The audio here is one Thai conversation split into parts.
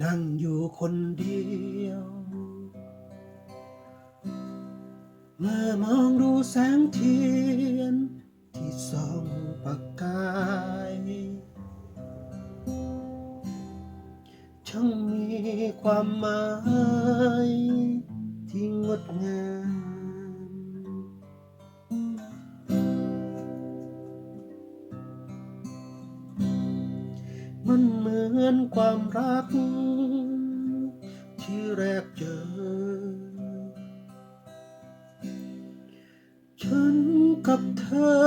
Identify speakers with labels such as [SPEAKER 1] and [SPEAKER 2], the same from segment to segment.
[SPEAKER 1] นั่งอยู่คนเดียว เมื่อมองดูแสงเทียน ที่ส่องประกายช่างมีความหมายที่งดงาม มือนความรัก ที่แรกเจอ ฉันกับเธอ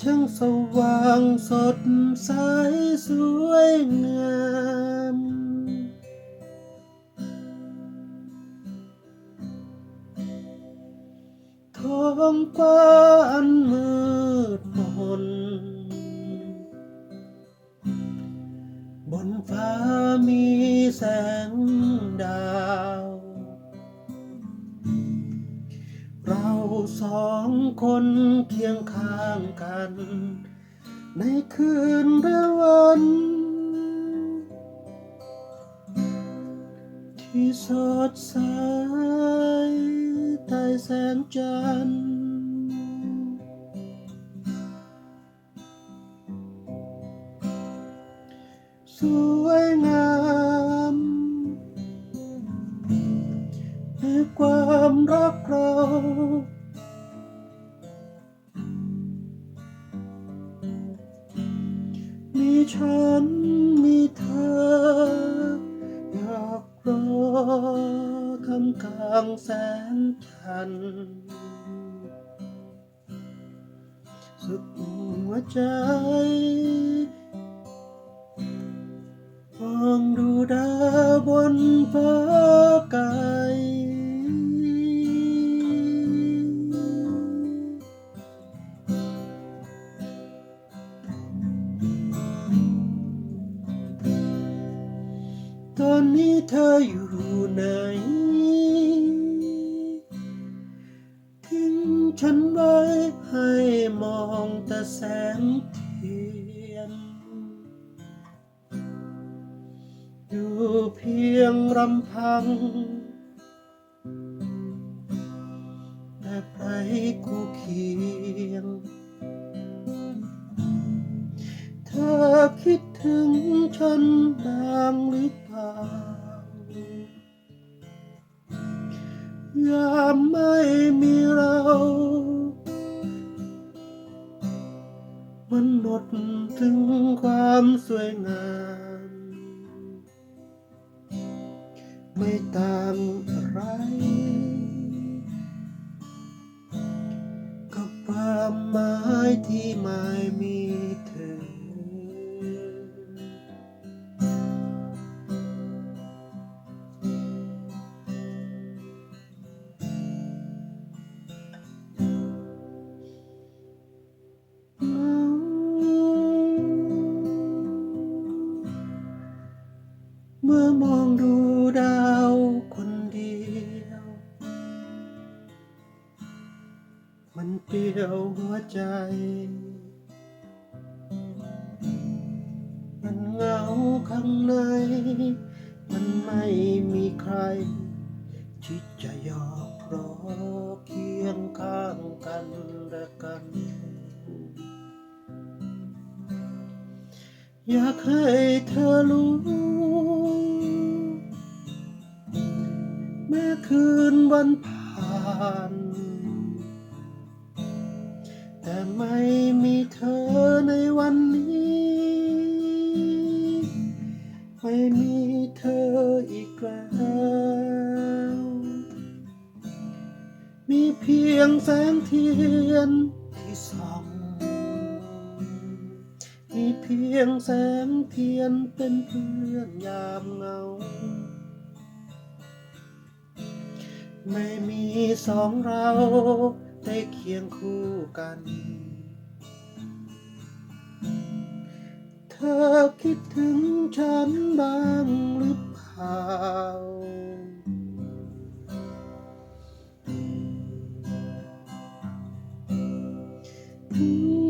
[SPEAKER 1] ช่างสว่างสดใสสวยงามท้องฟ้าอั สองคนเคียงข้างกัน ในคืนและวัน ที่สดใสใต้แสงจันทร์สวยงามในความรักเรา ฉันมีเธอ อยากรอคำกลางแสนทันสุดหัวใจมองดูดาวบนฟ้า เธออยู่ไหน ทิ้งฉันไว้ให้มองแต่แสงเทียน อยู่เพียงรำพัง แต่ใครคู่เคียง เธอคิดถึงฉันบ้างหรือเปล่า ยามไม่มีเรา มันหมดถึงความสวยงาม ไม่ต่างอะไร กับความหมายที่ไม่มี มอมองดูดาวคนเดียว มันเปลี่ยวหัวใจ มันเหงาข้างใน มันไม่มีใคร ที่จะยอมรอเคียงข้างกันและกันอยากให้เธอรู้ คืนวันผ่าน แต่ไม่มีเธอในวันนี้ ไม่มีเธออีกแล้ว มีเพียงแสงเทียนที่ส่องมีเพียงแสงเทียนเป็นเพื่อนยามเหงา ไม่มีสองเราได้เคียงคู่กัน เธอคิดถึงฉันบ้างหรือเปล่าถึง